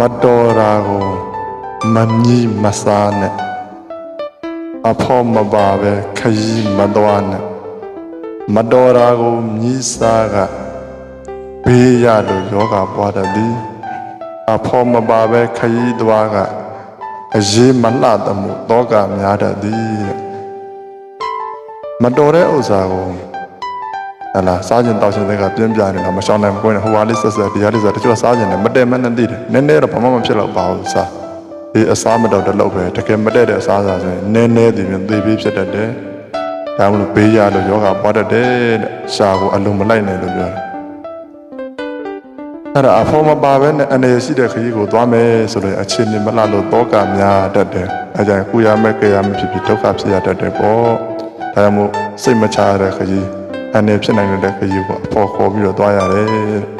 မတော်တာကိုမမြည်မစားနဲ့အဖို့မပါပဲခရီးမသွားနဲ့မတော်တာကိုမြည်စားကဘေးရလို့ယောဂပွားတတ်သည်အဖို့မပါပဲခရီးသွားကအရေးမလှသမှုတောကများတတ်သည်တဲ့မတော်တဲ့ဥစ္စာကို ဟလာစားကျင်တောက်ကျင်တဲ့ကပြင်းပြနေတာမရှောင်နိုင်မကွင်းနဲ့ဟိုဟာလေးဆက်ဆက်ဒီဟာလေးဆက်တချို့ကစားကျင်တယ်မတည့်မနဲ့သိတယ်နည်းနည်းတော့ဘာမှမဖြစ်တော့ပါဘူးစားဒီအစားမတော့တလို့ပဲတကယ်မတည့်တဲ့အစားစားဆိုရင်နည်းနည်းဒီပြင်သေပြီးဖြစ်တတ်တယ်ဒါမှမဟုတ်ဘေးရလို့ယောဂပွားတတ်တယ်တဲ့ရှာကိုအလုံးမလိုက်နိုင်လို့ပြောတယ်အဲ့ဒါအဖို့မပါပဲနဲ့အနေရှိတဲ့ခရီးကိုသွားမယ်ဆိုလို့အချင်းနေမလှလို့တောကများတတ်တယ်အဲကြောင့်ကုရမဲ့ကြရမဲ့ဖြစ်ပြီးဒုက္ခဖြစ်ရတတ်တယ်ပေါ့ဒါကြောင့်မို့စိတ်မချရတဲ့ခရီး အနေဖြစ်နိုင်တဲ့ခရီးကိုအဖို့ခေါ်ပြီးတော့သွားရတယ်